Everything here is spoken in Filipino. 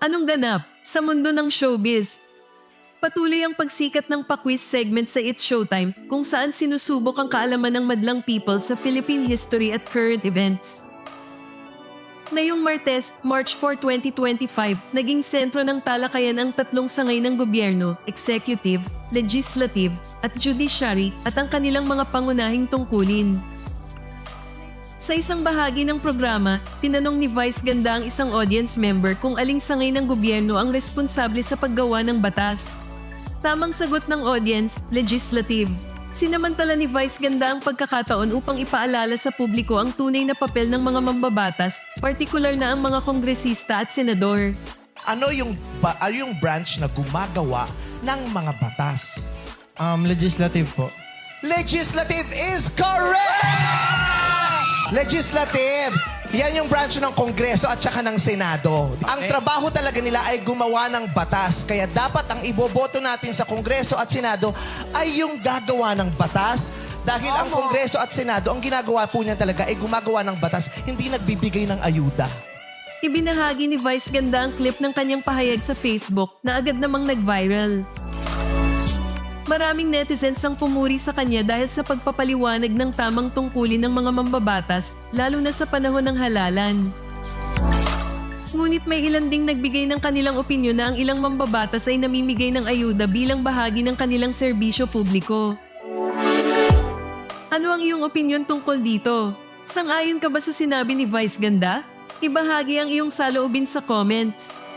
Anong ganap sa mundo ng showbiz? Patuloy ang pagsikat ng pa-quiz segment sa It's Showtime kung saan sinusubok ang kaalaman ng madlang people sa Philippine history at current events. Ngayong Martes, March 4, 2025, naging sentro ng talakayan ang tatlong sangay ng gobyerno, executive, legislative, at judiciary at ang kanilang mga pangunahing tungkulin. Sa isang bahagi ng programa, tinanong ni Vice Ganda ang isang audience member kung aling sangay ng gobyerno ang responsable sa paggawa ng batas. Tamang sagot ng audience, legislative. Sinamantala ni Vice Ganda ang pagkakataon upang ipaalala sa publiko ang tunay na papel ng mga mambabatas, partikular na ang mga kongresista at senador. Ano yung, ba, ano yung branch na gumagawa ng mga batas? Um, legislative po. Legislative is correct! Legislative! Yan yung branch ng Kongreso at saka ng Senado. Ang trabaho talaga nila ay gumawa ng batas. Kaya dapat ang iboboto natin sa Kongreso at Senado ay yung gagawa ng batas. Dahil ang Kongreso at Senado, ang ginagawa po niya talaga ay gumagawa ng batas, hindi nagbibigay ng ayuda. Ibinahagi ni Vice Ganda ang clip ng kanyang pahayag sa Facebook na agad namang nag-viral. Maraming netizens ang pumuri sa kanya dahil sa pagpapaliwanag ng tamang tungkulin ng mga mambabatas, lalo na sa panahon ng halalan. Ngunit may ilan ding nagbigay ng kanilang opinyon na ang ilang mambabatas ay namimigay ng ayuda bilang bahagi ng kanilang serbisyo publiko. Ano ang iyong opinyon tungkol dito? Sang-ayon ka ba sa sinabi ni Vice Ganda? Ibahagi ang iyong saloobin sa comments.